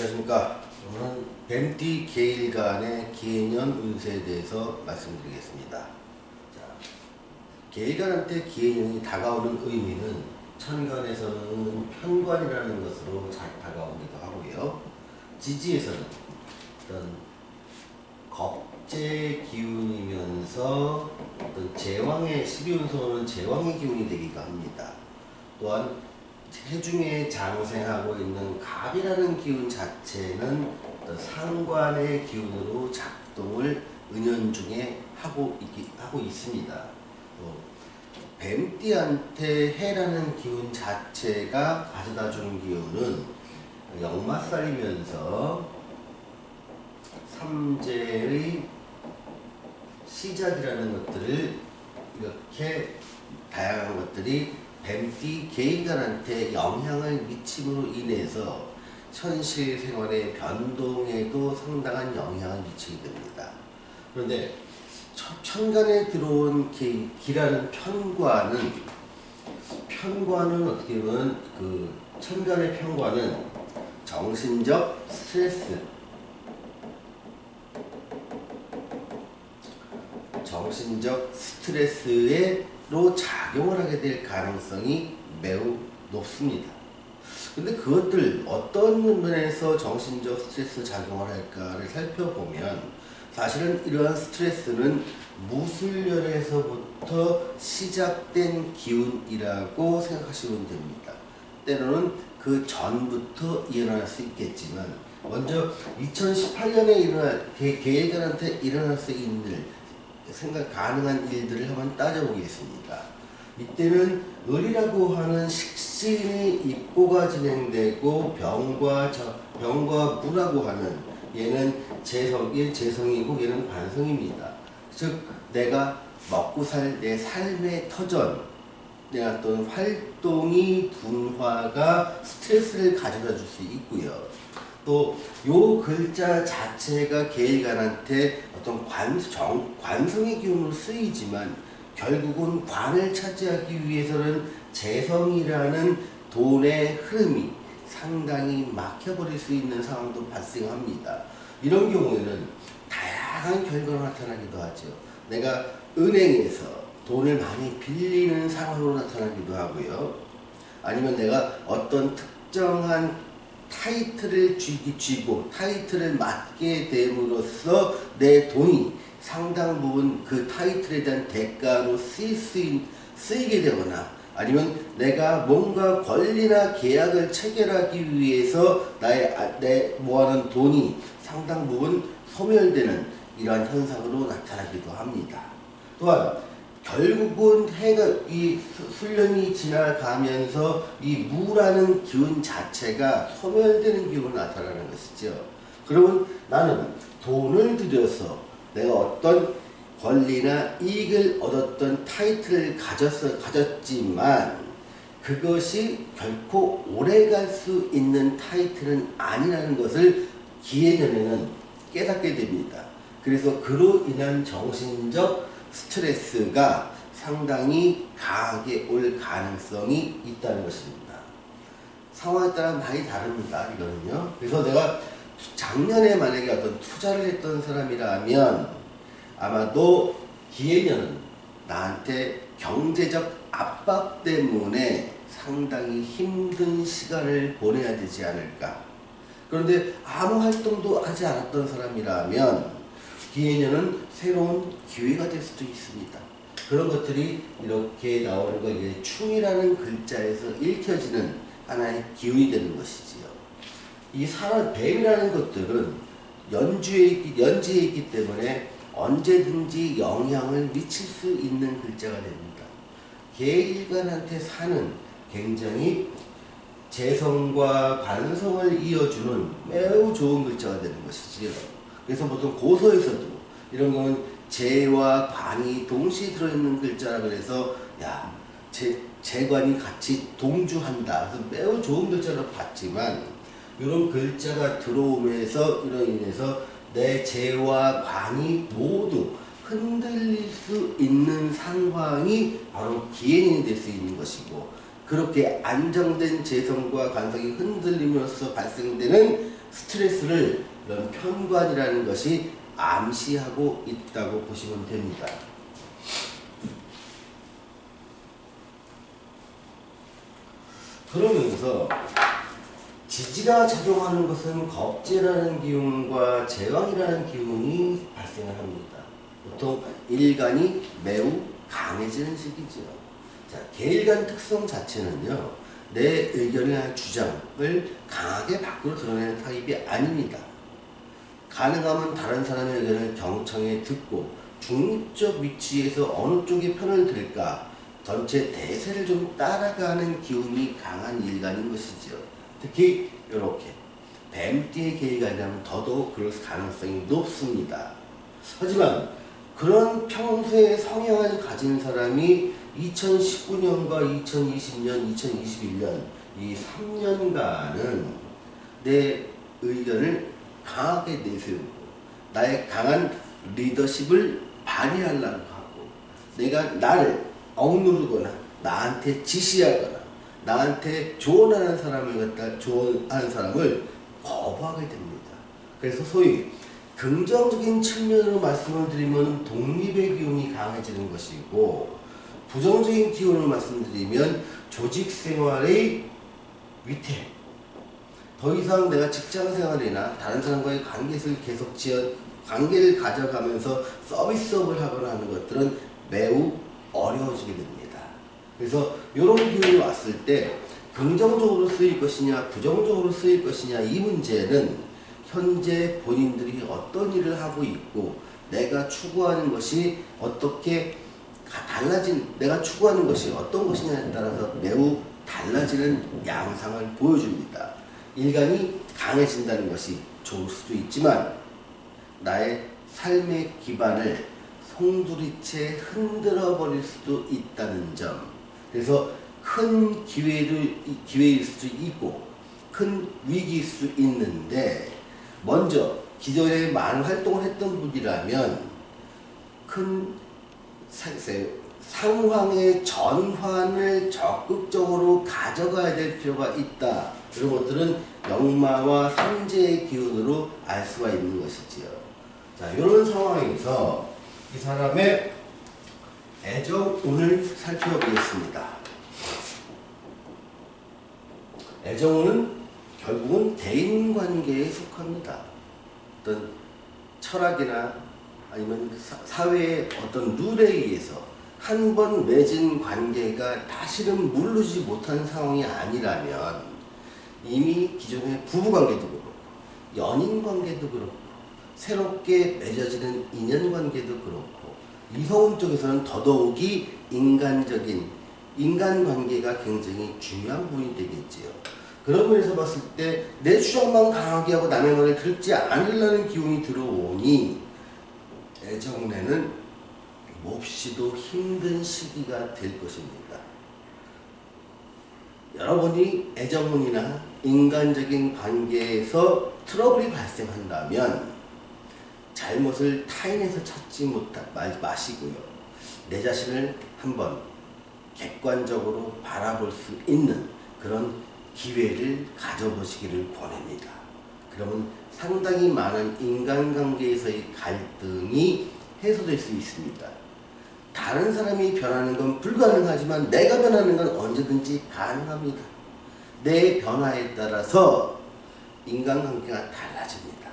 안녕하십니까. 오늘은 뱀띠 계일간의 기해년 운세에 대해서 말씀드리겠습니다. 자, 계일간한테 기해년이 다가오는 의미는 천간에서는 편관이라는 것으로 잘 다가오기도 하고요. 지지에서는 어떤 겁제 기운이면서 어떤 제왕의 12운서는 제왕의 기운이 되기도 합니다. 또한 해중에 장생하고 있는 갑이라는 기운 자체는 어떤 상관의 기운으로 작동을 은연중에 하고 있기, 하고 있습니다. 또 뱀띠한테 해라는 기운 자체가 가져다 주는 기운은 역마살이면서 삼재의 시작이라는 것들을 이렇게 다양한 것들이 뱀띠 개인간한테 영향을 미침으로 인해서 현실 생활의 변동에도 상당한 영향을 미치게 됩니다. 그런데 천간에 들어온 기, 기라는 편과는 편과는 어떻게 보면 그 천간의 편과는 정신적 스트레스 정신적 스트레스 로 작용을 하게 될 가능성이 매우 높습니다. 근데 그것들 어떤 면에서 정신적 스트레스 작용을 할까를 살펴보면 사실은 이러한 스트레스는 무술년에서부터 시작된 기운이라고 생각하시면 됩니다. 때로는 그 전부터 일어날 수 있겠지만 먼저 2018년에 일어날 계획들한테 일어날 수 있는 일, 생각 가능한 일들을 한번 따져보겠습니다. 이때는 을이라고 하는 식신이 입고가 진행되고 병과 저, 병과 무라고 하는 얘는 재성이 재성이고 얘는 반성입니다. 즉 내가 먹고 살 내 삶의 터전 내 어떤 활동이 둔화가 스트레스를 가져다 줄 수 있고요. 또 요 글자 자체가 계일간한테 어떤 관, 정, 관성의 기운으로 쓰이지만 결국은 관을 차지하기 위해서는 재성이라는 돈의 흐름이 상당히 막혀버릴 수 있는 상황도 발생합니다. 이런 경우에는 다양한 결과가 나타나기도 하죠. 내가 은행에서 돈을 많이 빌리는 상황으로 나타나기도 하고요. 아니면 내가 어떤 특정한 타이틀을 쥐기 쥐고 타이틀을 맡게 됨으로써 내 돈이 상당 부분 그 타이틀에 대한 대가로 쓰일 수 있, 쓰이게 되거나 아니면 내가 뭔가 권리나 계약을 체결하기 위해서 나의 내 모아놓은 돈이 상당 부분 소멸되는 이러한 현상으로 나타나기도 합니다. 또한 결국은 해가 이 훈련이 지나가면서 이 무라는 기운 자체가 소멸되는 기운으로 나타나는 것이죠. 그러면 나는 돈을 들여서 내가 어떤 권리나 이익을 얻었던 타이틀을 가졌어, 가졌지만 그것이 결코 오래갈 수 있는 타이틀은 아니라는 것을 기해년에는 깨닫게 됩니다. 그래서 그로 인한 정신적 스트레스가 상당히 강하게 올 가능성이 있다는 것입니다. 상황에 따라 많이 다릅니다. 이거는요. 그래서 내가 작년에 만약에 어떤 투자를 했던 사람이라면 아마도 기해년은 나한테 경제적 압박 때문에 상당히 힘든 시간을 보내야 되지 않을까. 그런데 아무 활동도 하지 않았던 사람이라면 기해년은 새로운 기회가 될 수도 있습니다. 그런 것들이 이렇게 나오는 거 이게 충이라는 글자에서 읽혀지는 하나의 기운이 되는 것이지요. 이 사람 뱀이라는 것들은 연주에 있기, 연지에 있기 때문에 언제든지 영향을 미칠 수 있는 글자가 됩니다. 개일간한테 사는 굉장히 재성과 관성을 이어주는 매우 좋은 글자가 되는 것이지요. 그래서 보통 고서에서도 이런 건 재와 관이 동시에 들어있는 글자라 그래서 야 재, 재관이 같이 동주한다. 그래서 매우 좋은 글자로 봤지만 이런 글자가 들어오면서 이로 인해서 내 재와 관이 모두 흔들릴 수 있는 상황이 바로 기행이 될 수 있는 것이고 그렇게 안정된 재성과 관성이 흔들림으로써 발생되는 스트레스를 이런 편관이라는 것이 암시하고 있다고 보시면 됩니다. 그러면서 지지가 작용하는 것은 겁재라는 기운과 제왕이라는 기운이 발생을 합니다. 보통 일간이 매우 강해지는 시기죠. 자, 개일간 특성 자체는요, 내 의견이나 주장을 강하게 밖으로 드러내는 타입이 아닙니다. 가능하면 다른 사람의 의견을 경청해 듣고 중립적 위치에서 어느 쪽의 편을 들까 전체 대세를 좀 따라가는 기운이 강한 일간인 것이죠. 특히 이렇게 뱀띠의 계기간이라면 더더욱 그럴 가능성이 높습니다. 하지만 그런 평소의 성향을 가진 사람이 2019년과 2020년, 2021년 이 3년간은 내 의견을 강하게 내세우고 나의 강한 리더십을 발휘하려고 하고 내가 나를 억누르거나 나한테 지시하거나 나한테 조언하는 사람을 갖다 조언하는 사람을 거부하게 됩니다. 그래서 소위 긍정적인 측면으로 말씀을 드리면 독립의 기운이 강해지는 것이고 부정적인 기운을 말씀드리면 조직 생활의 위태 더 이상 내가 직장 생활이나 다른 사람과의 관계를 계속 지어 관계를 가져가면서 서비스업을 하거나 하는 것들은 매우 어려워지게 됩니다. 그래서 이런 기운이 왔을 때 긍정적으로 쓰일 것이냐 부정적으로 쓰일 것이냐 이 문제는 현재 본인들이 어떤 일을 하고 있고 내가 추구하는 것이 어떻게 달라진 내가 추구하는 것이 어떤 것이냐에 따라서 매우 달라지는 양상을 보여줍니다. 일간이 강해진다는 것이 좋을 수도 있지만 나의 삶의 기반을 송두리째 흔들어 버릴 수도 있다는 점. 그래서 큰 기회를 기회일 수도 있고 큰 위기일 수 있는데 먼저 기존에 많은 활동을 했던 분이라면 큰 상황의 전환을 적극적으로 가져가야 될 필요가 있다. 이런 것들은 영마와 삼재의 기운으로 알 수가 있는 것이지요. 자, 이런 상황에서 이 사람의 애정운을 살펴보겠습니다. 애정운은 결국은 대인관계에 속합니다. 어떤 철학이나 아니면 사회의 어떤 룰에 의해서 한 번 맺은 관계가 다시는 물르지 못한 상황이 아니라면 이미 기존의 부부관계도 그렇고 연인관계도 그렇고 새롭게 맺어지는 인연관계도 그렇고 이성운 쪽에서는 더더욱이 인간적인 인간관계가 굉장히 중요한 부분이 되겠지요. 그런 면에서 봤을 때 내 주장만 강하게 하고 남의 말을 듣지 않으려는 기운이 들어오니 애정내는 몹시도 힘든 시기가 될 것입니다. 여러분이 애정문이나 인간적인 관계에서 트러블이 발생한다면 잘못을 타인에서 찾지 못하, 마시고요. 내 자신을 한번 객관적으로 바라볼 수 있는 그런 기회를 가져보시기를 권합니다. 그러면 상당히 많은 인간관계에서의 갈등이 해소될 수 있습니다. 다른 사람이 변하는 건 불가능하지만 내가 변하는 건 언제든지 가능합니다. 내 변화에 따라서 인간관계가 달라집니다.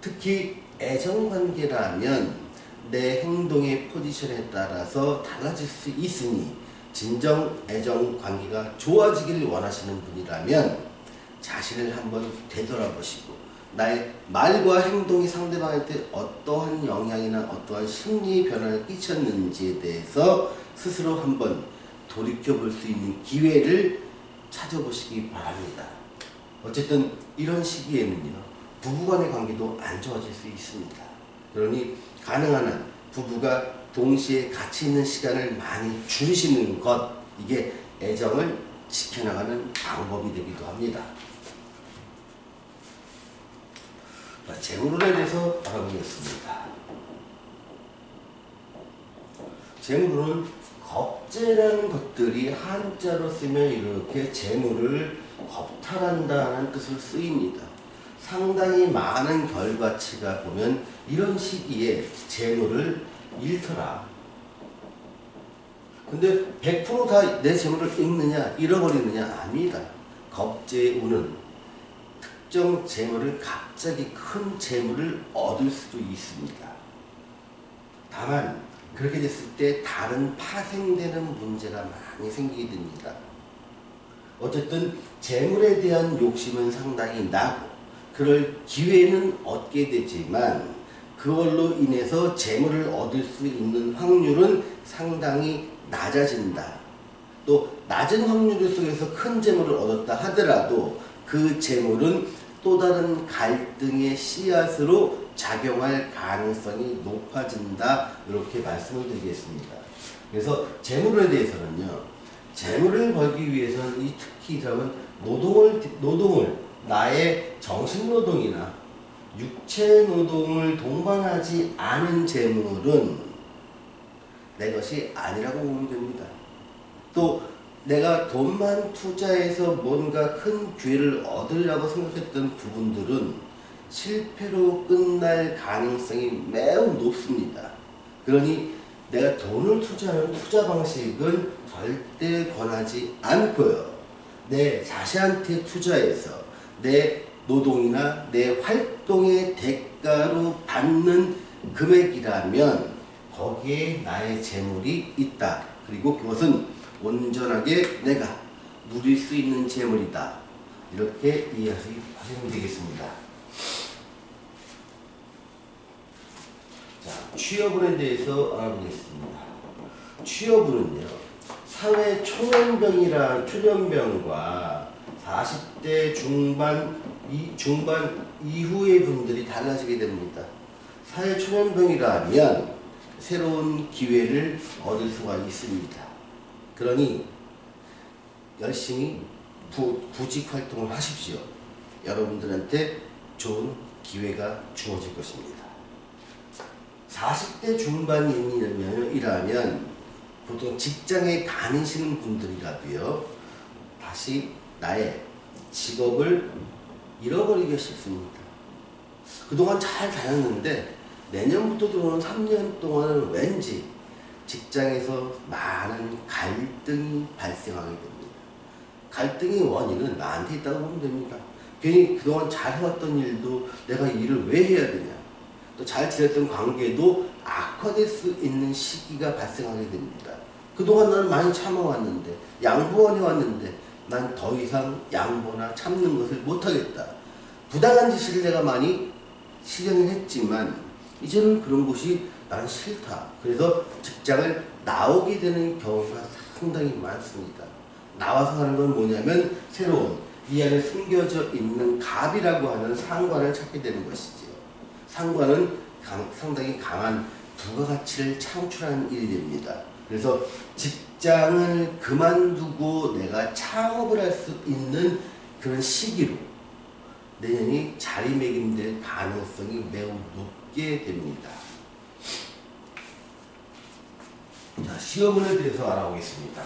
특히 애정관계라면 내 행동의 포지션에 따라서 달라질 수 있으니 진정 애정관계가 좋아지기를 원하시는 분이라면 자신을 한번 되돌아보시고 나의 말과 행동이 상대방한테 어떠한 영향이나 어떠한 심리 변화를 끼쳤는지에 대해서 스스로 한번 돌이켜 볼 수 있는 기회를 찾아보시기 바랍니다. 어쨌든 이런 시기에는요, 부부간의 관계도 안 좋아질 수 있습니다. 그러니 가능한 한 부부가 동시에 같이 있는 시간을 많이 줄이시는 것, 이게 애정을 지켜나가는 방법이 되기도 합니다. 재물론에 대해서 알아보겠습니다. 재물은 겁재라는 것들이 한자로 쓰면 이렇게 재물을 겁탈한다는 뜻을 쓰입니다. 상당히 많은 결과치가 보면 이런 시기에 재물을 잃더라. 근데 100%다 내 재물을 잃느냐, 잃어버리느냐 아니다. 겁재의 운은 특정 재물을 갑자기 큰 재물을 얻을 수도 있습니다. 다만 그렇게 됐을 때 다른 파생되는 문제가 많이 생기게 됩니다. 어쨌든 재물에 대한 욕심은 상당히 나고 그럴 기회는 얻게 되지만 그걸로 인해서 재물을 얻을 수 있는 확률은 상당히 낮아진다. 또 낮은 확률 속에서 큰 재물을 얻었다 하더라도 그 재물은 또 다른 갈등의 씨앗으로 작용할 가능성이 높아진다. 이렇게 말씀을 드리겠습니다. 그래서 재물에 대해서는요. 재물을 벌기 위해서는 이 특히 이사람은 노동을 노동을 나의 정신 노동이나 육체 노동을 동반하지 않은 재물은 내 것이 아니라고 보면 됩니다. 또 내가 돈만 투자해서 뭔가 큰 기회를 얻으려고 생각했던 부분들은 실패로 끝날 가능성이 매우 높습니다. 그러니 내가 돈을 투자하는 투자 방식은 절대 권하지 않고요. 내 자신한테 투자해서 내 노동이나 내 활동의 대가로 받는 금액이라면 거기에 나의 재물이 있다. 그리고 그것은 온전하게 내가 누릴 수 있는 재물이다. 이렇게 이해하시면 되겠습니다. 자, 취업운에 대해서 알아보겠습니다. 취업운은요, 사회 초년병이라 초년병과 40대 중반 이 중반 이후의 분들이 달라지게 됩니다. 사회 초년병이라면 새로운 기회를 얻을 수가 있습니다. 그러니 열심히 부, 구직 활동을 하십시오. 여러분들한테 좋은 기회가 주어질 것입니다. 40대 중반이라면 보통 직장에 다니시는 분들이라도요, 다시 나의 직업을 잃어버리기가 쉽습니다. 그동안 잘 다녔는데 내년부터 들어오는 3년 동안은 왠지 직장에서 많은 갈등이 발생하게 됩니다. 갈등의 원인은 나한테 있다고 보면 됩니다. 괜히 그동안 잘 해왔던 일도 내가 일을 왜 해야 되냐. 또 잘 지냈던 관계도 악화될 수 있는 시기가 발생하게 됩니다. 그동안 나는 많이 참아왔는데, 양보해 왔는데, 난 더 이상 양보나 참는 것을 못하겠다. 부당한 짓을 내가 많이 실현을 했지만, 이제는 그런 것이 난 싫다. 그래서 직장을 나오게 되는 경우가 상당히 많습니다. 나와서 하는 건 뭐냐면 새로운 이 안에 숨겨져 있는 갑이라고 하는 상관을 찾게 되는 것이지요. 상관은 강, 상당히 강한 부가가치를 창출하는 일이 됩니다. 그래서 직장을 그만두고 내가 창업을 할 수 있는 그런 시기로 내년이 자리매김될 가능성이 매우 높 게 됩니다. 자, 시험운에 대해서 알아보겠습니다.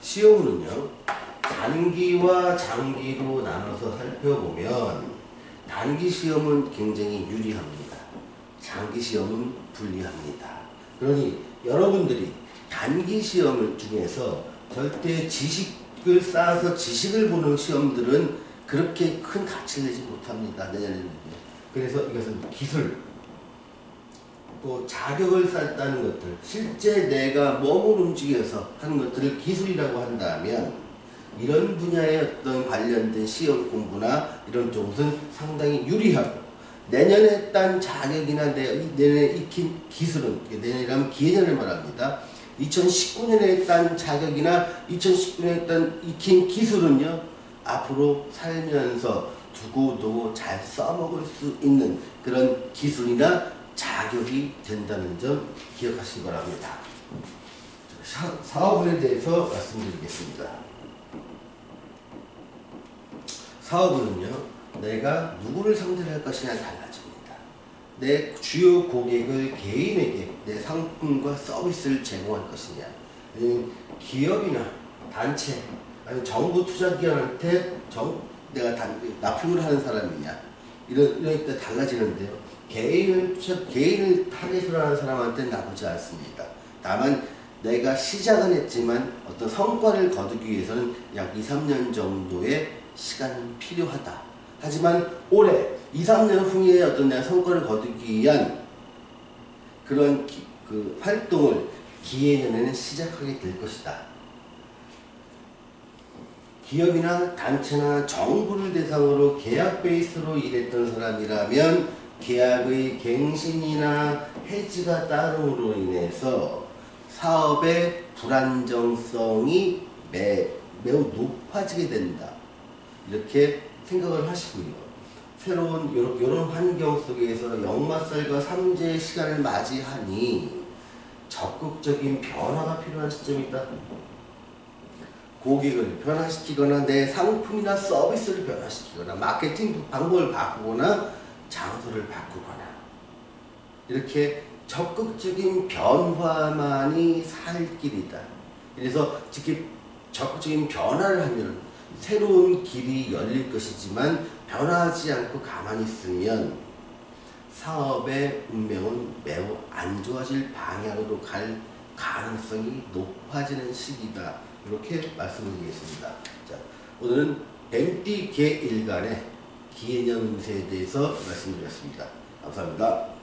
시험운은요, 단기와 장기로 나눠서 살펴보면, 단기 시험은 굉장히 유리합니다. 장기 시험은 불리합니다. 그러니 여러분들이 단기 시험을 중에서 절대 지식을 쌓아서 지식을 보는 시험들은 그렇게 큰 가치를 내지 못합니다. 내년에는. 그래서 이것은 기술, 또 자격을 쌓다는 것들, 실제 내가 몸을 움직여서 하는 것들을 기술이라고 한다면 이런 분야의 어떤 관련된 시험 공부나 이런 쪽은 상당히 유리하고 내년에 딴 자격이나 내, 내년에 익힌 기술은 내년이라면 기해년을 말합니다. 2019년에 딴 자격이나 2019년에 딴 익힌 기술은요 앞으로 살면서 두고두고 잘 써먹을 수 있는 그런 기술이나 자격이 된다는 점 기억하시기 바랍니다. 사업에 대해서 말씀드리겠습니다. 사업은요, 내가 누구를 상대로 할 것이냐에 달라집니다. 내 주요 고객을 개인에게 내 상품과 서비스를 제공할 것이냐 기업이나 단체 아니면 정부 투자기관한테 정, 내가 단, 납품을 하는 사람이냐 이런 이런 때 달라지는데요 개인을 개인을 타겟으로 하는 사람한테는 나쁘지 않습니다 다만 내가 시작은 했지만 어떤 성과를 거두기 위해서는 약 2, 3년 정도의 시간은 필요하다. 하지만 올해 2, 3년 후에 어떤 내가 성과를 거두기 위한 그런 기- 그 활동을 기해년에는 시작하게 될 것이다. 기업이나 단체나 정부를 대상으로 계약 베이스로 일했던 사람이라면 계약의 갱신이나 해지가 따름으로 인해서 사업의 불안정성이 매, 매우 높아지게 된다. 이렇게 생각을 하시고요. 새로운 이런, 환경 속에서 역마살과 삼재의 시간을 맞이하니 적극적인 변화가 필요한 시점이다. 고객을 변화시키거나 내 상품이나 서비스를 변화시키거나 마케팅 방법을 바꾸거나 장소를 바꾸거나 이렇게 적극적인 변화만이 살 길이다. 그래서 특히 적극적인 변화를 하면 새로운 길이 열릴 것이지만 변화하지 않고 가만히 있으면 사업의 운명은 매우 안 좋아질 방향으로 갈 가능성이 높아지는 시기다. 이렇게 말씀드리겠습니다. 자, 오늘은 뱀띠 개일간의 기해년 운세에 대해서 말씀드렸습니다. 감사합니다.